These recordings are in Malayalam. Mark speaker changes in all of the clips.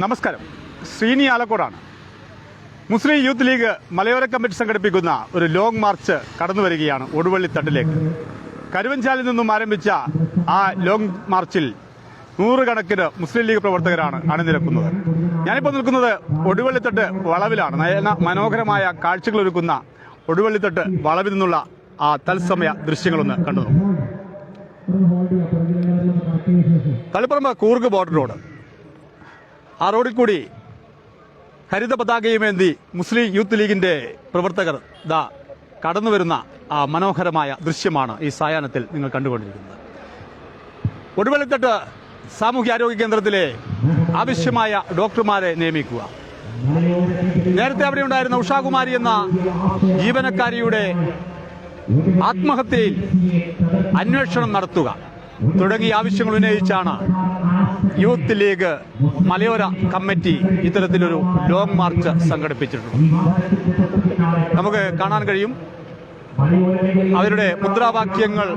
Speaker 1: നമസ്കാരം. ശ്രീനി ആലക്കോടാണ്. മുസ്ലിം യൂത്ത് ലീഗ് മലയോര കമ്മിറ്റി സംഘടിപ്പിക്കുന്ന ഒരു ലോങ് മാർച്ച് കടന്നു വരികയാണ് ഒടുവള്ളിത്തട്ടിലേക്ക് കരുവഞ്ചാലിൽ നിന്നും ആരംഭിച്ച ആ ലോങ് മാർച്ചിൽ നൂറുകണക്കിന് മുസ്ലിം ലീഗ് പ്രവർത്തകരാണ് അണിനിരക്കുന്നത്. ഞാനിപ്പോൾ നിൽക്കുന്നത് ഒടുവള്ളിത്തട്ട് വളവിലാണ്. നയന മനോഹരമായ കാഴ്ചകൾ ഒരുക്കുന്ന ഒടുവള്ളിത്തട്ട് വളവിൽ നിന്നുള്ള ആ തത്സമയ ദൃശ്യങ്ങളൊന്ന് കണ്ടു. Taliparamba Coorg border road. ആ റോഡിൽ കൂടി ഹരിത പതാകയുമേന്തി മുസ്ലിം യൂത്ത് ലീഗിന്റെ പ്രവർത്തകർ ദാ കടന്നു വരുന്ന ആ മനോഹരമായ ദൃശ്യമാണ് ഈ സായാഹ്നത്തിൽ നിങ്ങൾ കണ്ടുകൊണ്ടിരിക്കുന്നത്. ഒടുവള്ളിത്തട്ട് സാമൂഹ്യാരോഗ്യ കേന്ദ്രത്തിലെ ആവശ്യമായ ഡോക്ടർമാരെ നിയമിക്കുക. നേരത്തെ അവിടെ ഉണ്ടായിരുന്ന ഉഷാകുമാരി എന്ന ജീവനക്കാരിയുടെ ആത്മഹത്യയിൽ അന്വേഷണം നടത്തുക തുടങ്ങിയ ആവശ്യങ്ങൾ ഉന്നയിച്ചാണ് യൂത്ത് ലീഗ് മലയോര കമ്മിറ്റി ഇത്തരത്തിലൊരു ലോങ് മാർച്ച് സംഘടിപ്പിച്ചിട്ടുണ്ട്. നമുക്ക് കാണാൻ കഴിയും. അവരുടെ മുദ്രാവാക്യങ്ങൾ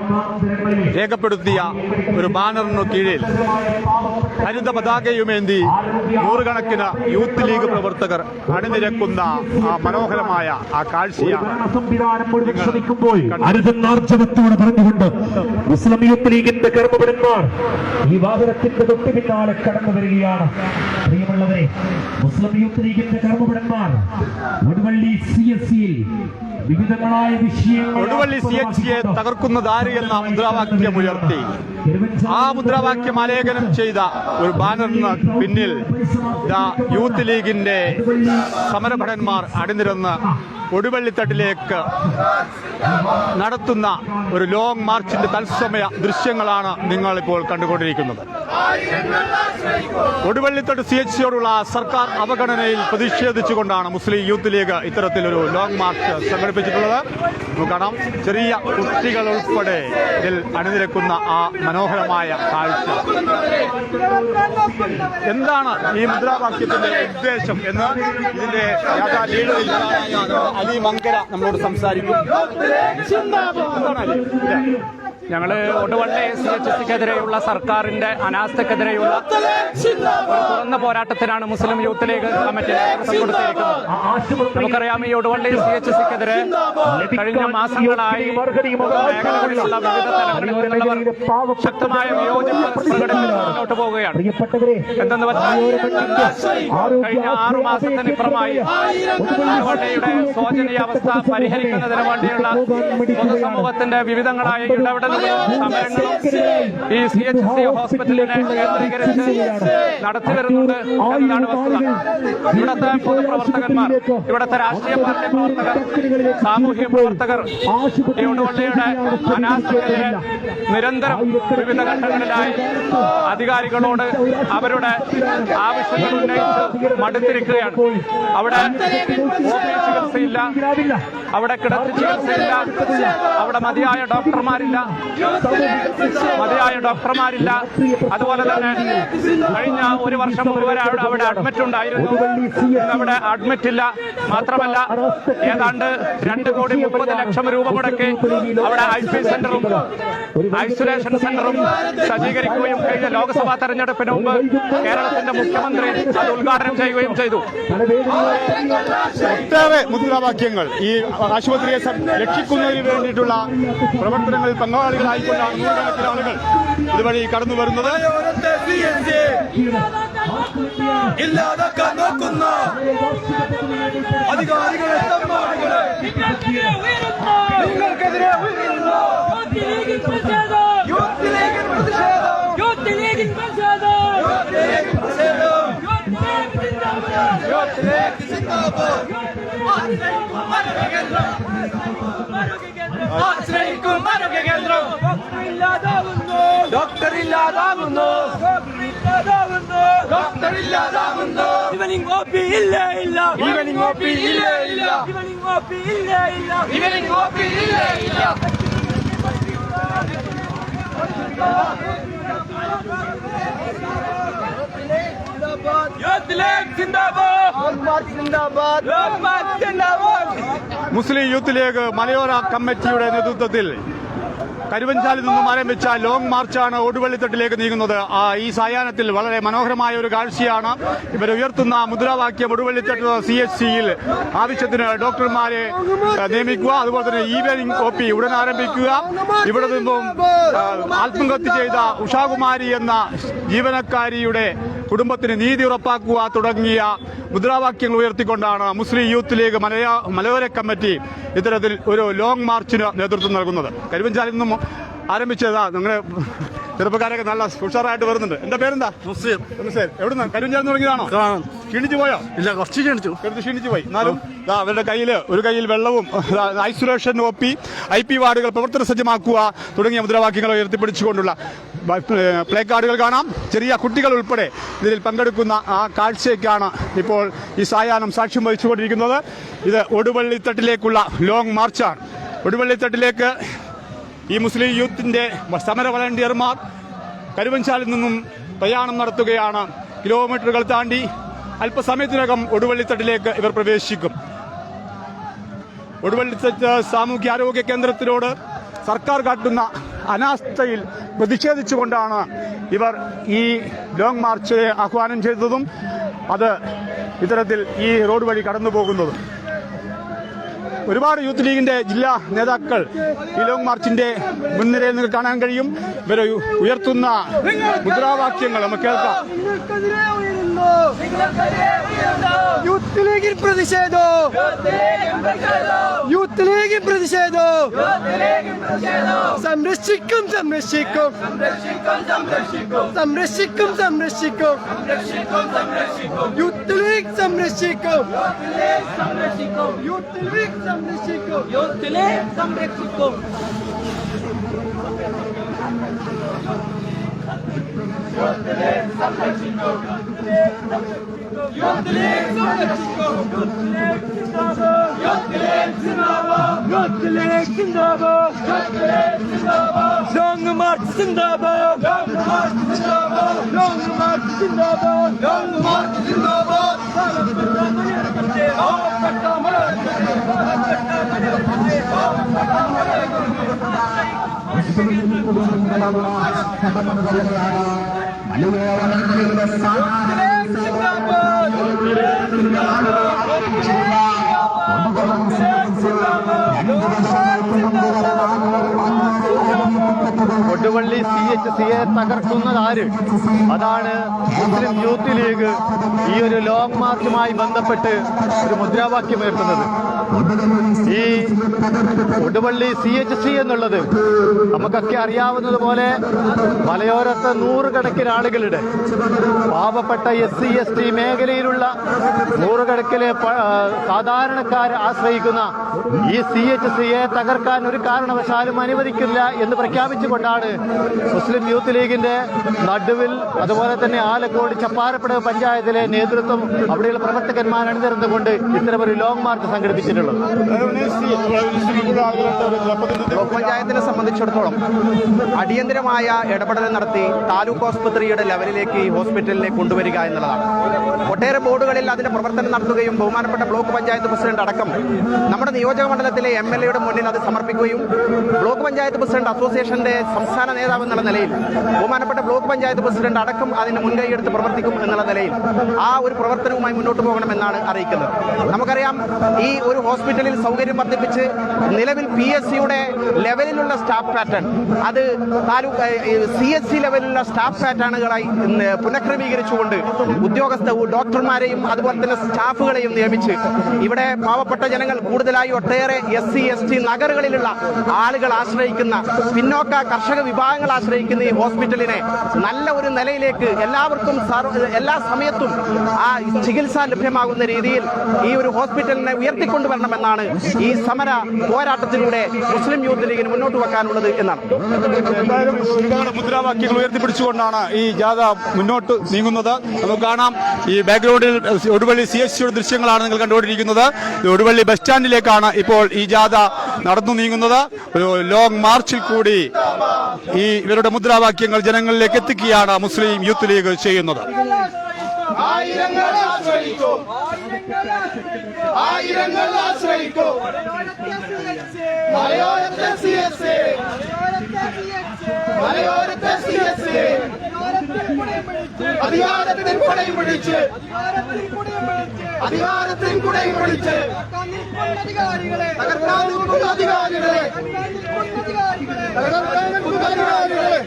Speaker 1: രേഖപ്പെടുത്തിയ ഒരു ബാനറിനു കീഴിൽ ഹരിത പതാകയുമേന്തി നൂറുകണക്കിന് യൂത്ത് ലീഗ് പ്രവർത്തകർ അണിനിരക്കുന്ന ആ മനോഹരമായ ആ കാഴ്ചയാണ്
Speaker 2: അരുതെന്നാർജവത്തോടെ പറഞ്ഞുകൊണ്ട് മുസ്ലിം യൂത്ത് ലീഗിന്റെ കർമ്മപരന്മാർ ഈ വാഹനത്തിന്റെ തൊട്ടു പിന്നാലെ കടന്നു വരികയാണ്. പ്രിയമുള്ളവരെ മുസ്ലിം യൂത്ത് ലീഗിന്റെ കർമ്മപരന്മാർ ഒടുവള്ളി സി എസ് സിയിൽ വിവിധങ്ങളായ വിഷയങ്ങൾ
Speaker 1: ഒടുവള്ളി സി എച്ച് സിയെ തകർക്കുന്നതാര് എന്ന മുദ്രാവാക്യം ഉയർത്തി. ആ മുദ്രാവാക്യം ആലേഖനം ചെയ്ത ഒരു ബാനറിന് പിന്നിൽ യൂത്ത് ലീഗിന്റെ സമരഭടന്മാർ അണിനിരന്ന് ഒടുവള്ളിത്തട്ടിലേക്ക് നടത്തുന്ന ഒരു ലോങ് മാർച്ചിന്റെ തത്സമയ ദൃശ്യങ്ങളാണ് നിങ്ങൾ ഇപ്പോൾ കണ്ടുകൊണ്ടിരിക്കുന്നത്. ഒടുവള്ളിത്തട്ട് സി എച്ച് സിയോടുള്ള സർക്കാർ അവഗണനയിൽ പ്രതിഷേധിച്ചുകൊണ്ടാണ് മുസ്ലിം യൂത്ത് ലീഗ് ഇത്തരത്തിലൊരു ലോങ് മാർച്ച് സംഘടിപ്പിച്ചിട്ടുള്ളത്. നമുക്ക് കാണാം. ചെറിയ കുട്ടികൾ ഉൾപ്പെടെ ഇതിൽ അണിനിരക്കുന്ന ആ മനോഹരമായ കാഴ്ച. എന്താണ് ഈ മുദ്രാവാക്യത്തിന്റെ ഉദ്ദേശം എന്ന് ഇതിന്റെ അലി മങ്കര നമ്മളോട് സംസാരിക്കും.
Speaker 3: ഞങ്ങൾ ഒടുവള്ളി സി എച്ച് സിക്കെതിരെയുള്ള സർക്കാരിന്റെ അനാസ്ഥക്കെതിരെയുള്ള തുറന്ന പോരാട്ടത്തിനാണ് മുസ്ലിം യൂത്ത് ലീഗ് കമ്മിറ്റി നേതൃത്വം കൊടുത്തിരിക്കുന്നത്. നമുക്കറിയാം ഈ ഒടുവള്ളി സി എച്ച് സിക്കെതിരെ കഴിഞ്ഞ മാസങ്ങളായി മേഖലകളിലുള്ള വിവിധ തലങ്ങളിൽ നിന്നുള്ളവർ ശക്തമായ വിയോജിപ്പ് പ്രകടിപ്പിച്ച് മുന്നോട്ട് പോവുകയാണ്. എന്തെന്ന് വെച്ചാൽ കഴിഞ്ഞ ആറു മാസത്തിനിപ്പുറമായി ഒടുവള്ളിയുടെ ശോചനീയാവസ്ഥ പരിഹരിക്കുന്നതിന് വേണ്ടിയുള്ള പൊതുസമൂഹത്തിന്റെ വിവിധങ്ങളായ ഇടപെടലുകളും സമരങ്ങളും ഈ സി എച്ച് സി ഹോസ്പിറ്റലിനെ കേന്ദ്രീകരിച്ച് നടത്തി വരുന്നത് എന്നതാണ് വസ്തുത. ഇവിടുത്തെ പൊതുപ്രവർത്തകന്മാർ ഇവിടുത്തെ രാഷ്ട്രീയ പാർട്ടി പ്രവർത്തകർ സാമൂഹ്യ പ്രവർത്തകർ ഈ ഉടുവള്ളിയുടെ അനാസ്ഥക്കെതിരെ നിരന്തരം വിവിധ ഘട്ടങ്ങളിലായി അധികാരികളോട് അവരുടെ ആവശ്യങ്ങൾ ഉന്നയിച്ച് മടുത്തിരിക്കുകയാണ്. അവിടെ ചികിത്സയില്ല അവിടെ കിടത്തി ചികിത്സയില്ല അവിടെ മതിയായ ഡോക്ടർമാരില്ല മതിയായ ഡോക്ടർമാരില്ല. അതുപോലെ തന്നെ കഴിഞ്ഞ ഒരു വർഷം മുഴുവൻ അവിടെ അഡ്മിറ്റ് ഉണ്ടായിരുന്നു. അവിടെ അഡ്മിറ്റ് ഇല്ല. മാത്രമല്ല ഏതാണ്ട് രണ്ട് കോടി മുപ്പത് ലക്ഷം രൂപ മുടക്കി അവിടെ ഐ പി സെന്ററും ഐസൊലേഷൻ സെന്ററും സജ്ജീകരിക്കുകയും കഴിഞ്ഞ ലോക്സഭാ തെരഞ്ഞെടുപ്പിന് മുമ്പ് കേരളത്തിന്റെ മുഖ്യമന്ത്രി അത് ഉദ്ഘാടനം ചെയ്യുകയും ചെയ്തു.
Speaker 1: ഒട്ടേറെ മുദ്രാവാക്യങ്ങൾ ഈ ആശുപത്രിയെ രക്ഷിക്കുന്നതിന് വേണ്ടിയിട്ടുള്ള പ്രവർത്തനങ്ങളിൽ പങ്കാളികളായിക്കൊണ്ടാണ് നൂറുകണക്കിന് ആളുകൾ ഇതുവഴി കടന്നു വരുന്നത്.
Speaker 4: ഇല്ലാതാക്കാൻ നോക്കുന്ന അധികാരികളെ തമ്മാടികളെ നിങ്ങൾക്കെതിരെ ഉയരുന്ന യൂത്ത് ലീഗിൻ പ്രതിഷേധം യൂത്ത് ലീഗിൻ പ്രതിഷേധം യൂത്ത് ലീഗ് സിന്ദാബാദ് ആശ്രയിക്കും ആരോഗ്യ കേന്ദ്രം ഡോക്ടർ ഇല്ലാതാവുന്നു ഡോക്ടർ ഇല്ലാതാവുന്നു ഇവനിങ് ഒ പി ഇല്ല ഇല്ല ഇവനിങ് ഒ പി ഇല്ല ഇല്ല ഇവനിങ് ഒ പി ഇല്ല ഇല്ല ഇവനിങ് ഒ പി ഇല്ല ഇല്ല യൂത്ത് ലീഗ് സിന്ദാബാദ് സിന്ദാബാദ് സിന്ദാബാദ്
Speaker 1: മുസ്ലിം യൂത്ത് ലീഗ് മലയോര കമ്മിറ്റിയുടെ നേതൃത്വത്തിൽ കരുവഞ്ചാലിൽ നിന്നും ആരംഭിച്ച ലോങ് മാർച്ചാണ് ഒടുവള്ളിത്തട്ടിലേക്ക് നീങ്ങുന്നത്. ആ, ഈ സായാഹ്നത്തിൽ വളരെ മനോഹരമായ ഒരു കാഴ്ചയാണ് ഇവർ ഉയർത്തുന്ന മുദ്രാവാക്യം ഒടുവള്ളിത്തട്ട് സി എച്ച് സിയിൽ ആവശ്യത്തിന് ഡോക്ടർമാരെ നിയമിക്കുക. അതുപോലെ തന്നെ ഈവനിംഗ് ഒ പി ഉടൻ ആരംഭിക്കുക. ഇവിടെ നിന്നും ആത്മഹത്യ ചെയ്ത ഉഷാകുമാരി എന്ന ജീവനക്കാരിയുടെ കുടുംബത്തിന് നീതി ഉറപ്പാക്കുക തുടങ്ങിയ മുദ്രാവാക്യങ്ങൾ ഉയർത്തിക്കൊണ്ടാണ് മുസ്ലിം യൂത്ത് ലീഗ് മലയാ മലയോര കമ്മിറ്റി ഇത്തരത്തിൽ ഒരു ലോങ് മാർച്ചിന് നേതൃത്വം നൽകുന്നത്. കരുവഞ്ചാലിൽ നിന്നും ആരംഭിച്ചതാ? നിങ്ങളുടെ ചെറുപ്പക്കാരൊക്കെ നല്ല ഉഷാറായിട്ട് വരുന്നുണ്ട്. എന്റെ പേരെന്താ? എവിടുന്ന്? കരുവഞ്ചാലിൽ തുടങ്ങിയതാണോ? ക്ഷീണിച്ചു പോയോ?
Speaker 5: ഇല്ല കുറച്ച് ക്ഷീണിച്ചു.
Speaker 1: ചെറുത് ക്ഷീണിച്ചു പോയി. എന്നാലും അവരുടെ കയ്യിൽ ഒരു കയ്യിൽ വെള്ളവും isolation O P I P വാർഡുകൾ പ്രവർത്തന സജ്ജമാക്കുക തുടങ്ങിയ മുദ്രാവാക്യങ്ങൾ ഉയർത്തിപ്പിടിച്ചുകൊണ്ടുള്ള പ്ലേ കാർഡുകൾ കാണാം. ചെറിയ കുട്ടികൾ ഉൾപ്പെടെ ഇതിൽ പങ്കെടുക്കുന്ന ആ കാഴ്ചയ്ക്കാണ് ഇപ്പോൾ ഈ സായാഹ്നം സാക്ഷ്യം വഹിച്ചുകൊണ്ടിരിക്കുന്നത്. ഇത് ഒടുവള്ളിത്തട്ടിലേക്കുള്ള ലോങ് മാർച്ചാണ് ഒടുവള്ളിത്തട്ടിലേക്ക് ഈ മുസ്ലിം യൂത്തിന്റെ സമര വളണ്ടിയർമാർ കരുവഞ്ചാലിൽ നിന്നും പ്രയാണം നടത്തുകയാണ്. കിലോമീറ്ററുകൾ താണ്ടി അല്പസമയത്തിനകം ഒടുവള്ളിത്തട്ടിലേക്ക് ഇവർ പ്രവേശിക്കും. ഒടുവള്ളിത്തട്ട് സാമൂഹ്യാരോഗ്യ കേന്ദ്രത്തിനോട് സർക്കാർ കാട്ടുന്ന അനാസ്ഥയിൽ പ്രതിഷേധിച്ചുകൊണ്ടാണ് ഇവർ ഈ ലോങ് മാർച്ച് ആഹ്വാനം ചെയ്തതും അത് ഇത്തരത്തിൽ ഈ റോഡ് വഴി കടന്നു പോകുന്നതും ഒരുപാട് യൂത്ത് ലീഗിന്റെ ജില്ലാ നേതാക്കൾ ഈ ലോങ് മാർച്ചിന്റെ മുൻനിരയിൽ നിങ്ങൾക്ക് കാണാൻ കഴിയും. ഇവർ ഉയർത്തുന്ന മുദ്രാവാക്യങ്ങൾ നമുക്ക് കേൾക്കാം.
Speaker 6: ഉയരുന്നു യൂത്ത് ലീഗിൽ പ്രതിഷേധോ. യൂത്ത് ലീഗിൽ പ്രതിഷേധോ. സംരക്ഷിക്കും സംരക്ഷിക്കും. സംരക്ഷിക്കും സംരക്ഷിക്കും. യൂത്ത് ലീഗ് സംരക്ഷിക്കും. യൂത്ത് ലീഗ് സംരക്ഷിക്കും.
Speaker 4: യൂത്തിലെ സംരക്ഷിക്കും. Yurtdilek salla çinko. Yurtdilek salla çinko. Yurtdilek
Speaker 2: zindaba. Yurtdilek
Speaker 3: zindaba. Yurtdilek zindaba. Yangım artsın da ba. Yangım artsın da ba. Yangım artsın da ba. Yangım artsın da ba. Sana fırlanma yerinde. Ah, katlama yerinde. Ah, katlama yerinde. Ah, katlama yerinde.
Speaker 5: Thank you.
Speaker 4: March Zindabad
Speaker 7: Koduvally C H സിയെ തകർക്കുന്നത് ആര്? അതാണ് മുസ്ലിം യൂത്ത് ലീഗ് ഈ ഒരു ലോങ് മാർച്ചുമായി ബന്ധപ്പെട്ട് ഒരു മുദ്രാവാക്യം ഉയർത്തുന്നത് ഈ കൊടുവള്ളി സി എച്ച് സി എന്നുള്ളത് നമുക്കൊക്കെ അറിയാവുന്നത് പോലെ മലയോരത്തെ നൂറുകണക്കിന് ആളുകളുടെ പാവപ്പെട്ട എസ് സി എസ് ടി മേഖലയിലുള്ള നൂറുകണക്കിലെ സാധാരണക്കാർ ആശ്രയിക്കുന്ന ഈ സി എച്ച് സിയെ തകർക്കാൻ ഒരു കാരണവശാലും അനുവദിക്കില്ല എന്ന് പ്രഖ്യാപിച്ചുകൊണ്ടാണ് മുസ്ലിം യൂത്ത് ലീഗിന്റെ നടുവിൽ അതുപോലെ തന്നെ ആലക്കോട് ചപ്പാരപ്പട പഞ്ചായത്തിലെ നേതൃത്വം അവിടെയുള്ള പ്രവർത്തകന്മാർ അണിനിരന്നുകൊണ്ട് ഇത്തരമൊരു ലോങ് മാർച്ച് സംഘടിപ്പിച്ചിട്ടുള്ളത്.
Speaker 8: പഞ്ചായത്തിനെ സംബന്ധിച്ചിടത്തോളം അടിയന്തരമായ ഇടപെടൽ നടത്തി താലൂക്ക് ആസ്പത്രിയുടെ ലെവലിലേക്ക് ഈ ഹോസ്പിറ്റലിനെ കൊണ്ടുവരിക എന്നുള്ളതാണ്. ഒട്ടേറെ ബോർഡുകളിൽ അതിന്റെ പ്രവർത്തനം നടത്തുകയും ബഹുമാനപ്പെട്ട ബ്ലോക്ക് പഞ്ചായത്ത് പ്രസിഡന്റ് അടക്കം നമ്മുടെ നിയോജക മണ്ഡലത്തിലെ എം എൽ എയുടെ മുന്നിൽ അത് സമർപ്പിക്കുകയും ബ്ലോക്ക് പഞ്ചായത്ത് പ്രസിഡന്റ് അസോസിയേഷന്റെ സംസ്ഥാന നേതാവ് എന്നുള്ള നിലയിൽ ബഹുമാനപ്പെട്ട ബ്ലോക്ക് പഞ്ചായത്ത് പ്രസിഡന്റ് അടക്കം അതിന് മുൻകൈയെടുത്ത് പ്രവർത്തിക്കും എന്നുള്ള നിലയിൽ ആ ഒരു പ്രവർത്തനവുമായി മുന്നോട്ട് പോകണമെന്നാണ് അറിയിക്കുന്നത്. നമുക്കറിയാം ഈ ഒരു ഹോസ്പിറ്റലിൽ സൗകര്യം വർദ്ധിപ്പിച്ച് നിലവിൽ പി എസ് സിയുടെ ലെവലിലുള്ള സ്റ്റാഫ് പാറ്റേൺ അത് താലൂക്ക് സി എസ് സി ലെവലിലുള്ള സ്റ്റാഫ് പാറ്റേണുകളായി പുനഃക്രമീകരിച്ചുകൊണ്ട് ഉദ്യോഗസ്ഥ ഡോക്ടർമാരെയും അതുപോലെ തന്നെ സ്റ്റാഫുകളെയും നിയമിച്ച് ഇവിടെ പാവപ്പെട്ട ജനങ്ങൾ കൂടുതലായി ഒട്ടേറെ എസ് സി എസ് ടി നഗറുകളിലുള്ള ആളുകൾ ആശ്രയിക്കുന്ന പിന്നോക്ക കർഷക വിഭാഗങ്ങൾ ആശ്രയിക്കുന്ന ഈ ഹോസ്പിറ്റലിനെ നല്ല ഒരു നിലയിലേക്ക് എല്ലാവർക്കും എല്ലാ സമയത്തും ആ ചികിത്സ ലഭ്യമാകുന്ന രീതിയിൽ ഈ ഒരു ഹോസ്പിറ്റലിനെ ഉയർത്തിക്കൊണ്ടുവരണമെന്നാണ് ഈ സമര പോരാട്ടത്തിലൂടെ മുസ്ലിം യൂത്ത് ലീഗിന് മുന്നോട്ട് വെക്കാനുള്ളത് എന്നാണ്.
Speaker 1: മുദ്രാവാക്യങ്ങൾ ഉയർത്തിപ്പിടിച്ചുകൊണ്ടാണ് ഈ ജാഥ മുന്നോട്ട് നീങ്ങുന്നത്. നമുക്ക് കാണാം. ഈ ബാക്ക്ഗ്രൗണ്ടിൽ ഒടുവള്ളി സി എസ് സിയുടെ ദൃശ്യങ്ങളാണ് നിങ്ങൾ കണ്ടുകൊണ്ടിരിക്കുന്നത്. ഒടുവള്ളി ബസ് സ്റ്റാൻഡിലേക്കാണ് ഇപ്പോൾ ഈ ജാഥ നടന്നു നീങ്ങുന്നത് ഒരു ലോങ് മാർച്ചിൽ കൂടി ഈ ഇവരുടെ മുദ്രാവാക്യങ്ങൾ ജനങ്ങളിലേക്ക് എത്തിക്കുകയാണ് മുസ്ലിം യൂത്ത് ലീഗ് ചെയ്യുന്നത്.
Speaker 6: സി എസ് അധികാരത്തിൽ കുടയും പിടിച്ച് അധികാരത്തിൽ പണയം പിടിച്ച്
Speaker 4: അധികാരികളെ
Speaker 6: തകർക്കാൻ നിൽക്കുന്ന അധികാരികളെ തകർക്കാൻ നിൽക്കുന്ന അധികാരികളെ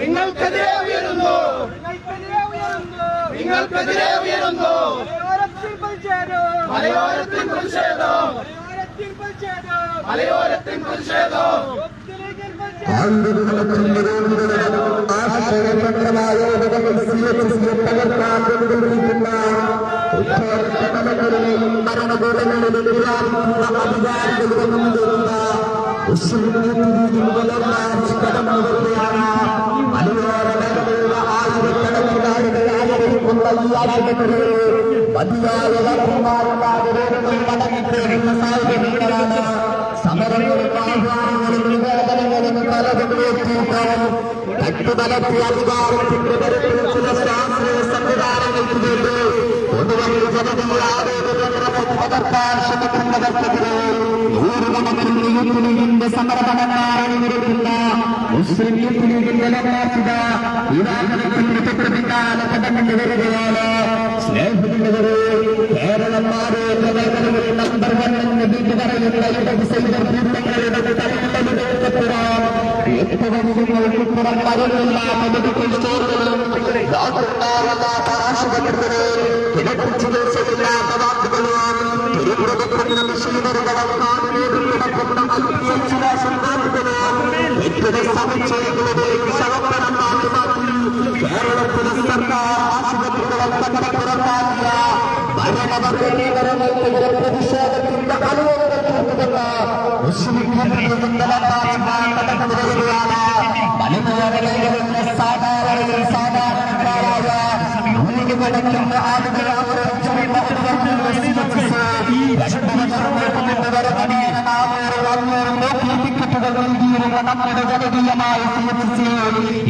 Speaker 4: നിങ്ങൾക്കെതിരെ ഉയരുന്നു.
Speaker 6: നിങ്ങൾക്കെതിരെ ഉയരുന്നു.
Speaker 4: നിങ്ങൾക്കെതിരെ ഉയരുന്നു.
Speaker 6: മലയോരത്തിൽ പ്രതിഷേധം
Speaker 4: മലയോരത്തിൽ പ്രതിഷേധം
Speaker 6: മലയോരത്തിൽ പ്രതിഷേധം
Speaker 4: മലയോരത്തിൽ
Speaker 5: തട്ടുതലത്തിൽ അധികാരത്തിന്റെ തരത്തിൽ ചില ശാസ്ത്രീയ സംവിധാനങ്ങൾക്ക് വേണ്ടി പകർത്താൻ ശ്രമിക്കുന്നവർക്കെതിരെ സമരപടന്മാരാണ് നിരക്കുന്ന മുസ്ലിം യൂത്ത് ലീഗിന്റെ യുവാക്കളത്തിന്റെ തൊട്ട് പിന്നാലെ കടന്നു വരികയാണ്. സ്നേഹിക്കുന്നവരെ കേരളന്മാരെ നമ്പർ വൺ എന്ന് വീട്ടു പറയുന്ന ഇടത് സൈബർ കൂട്ടങ്ങളുടെ തലമുറ ഏറ്റവും പുറം മരുന്നില്ലാത്ത മെഡിക്കൽ സ്റ്റോറുകളും ആശുപത്രികളും കിടപ്പ് ചികിത്സയില്ലാത്ത വാക്കുകളും കേരളത്തിലെ സർക്കാർ ആശുപത്രികളും തങ്ങളെ പുറത്താക്കിയ ഭരണവർഗീകരണങ്ങൾക്കെതിരെ പ്രതിഷേധത്തിന്റെ അലോകത്തുന്ന മുസ്ലിം കടന്നു വരികയാണ് മലയോരങ്ങളിലെ സാധാരണ സാധാരണക്കാരായ നൂറ് കണക്കുന്ന ആളുകൾ നമ്മുടെ ജനകീയമായ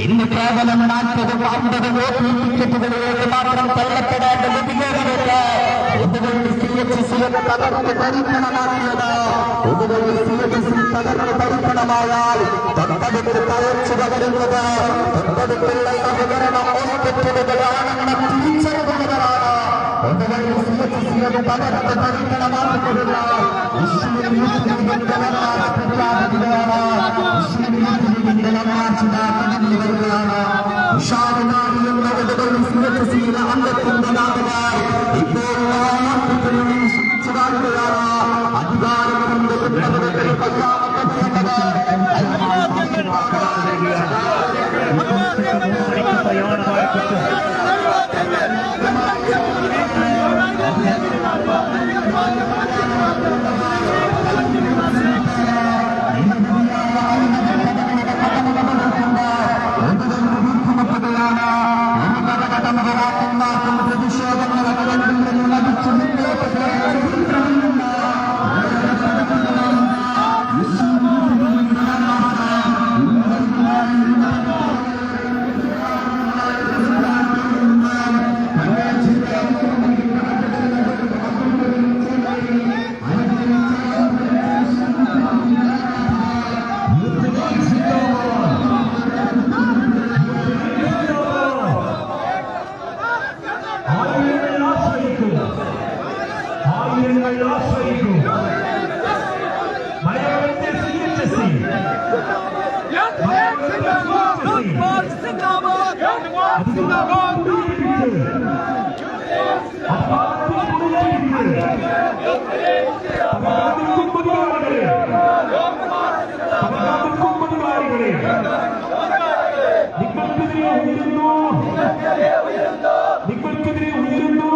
Speaker 5: ഇന്ന് കേവലം നാൽപ്പതും അമ്പതും ടിക്കറ്റുകളിലേക്ക് മാത്രം തള്ളപ്പെടേണ്ട ഗതികേറില്ല പൊതുവഴി സി എച്ച് സി എന്ന് തകർന്ന് തരിക്കണമാക്കിയത് പൊതുവഴി സി എച്ച് സി പൊതുവഴി സി എച്ച് സി എന്ന് തകർന്ന് തരിക്കണമാക്കുന്നതില്ല മുസ്ലിം ലീഗിന്റെ പ്രഖ്യാപിക്കുകയാണ് മുസ്ലിം ലീഗിന്റെ നിലപാട്
Speaker 2: നിങ്ങൾക്കെതിരെ ഉയരുന്നു. നിങ്ങൾക്കെതിരെ ഉയരുന്നു.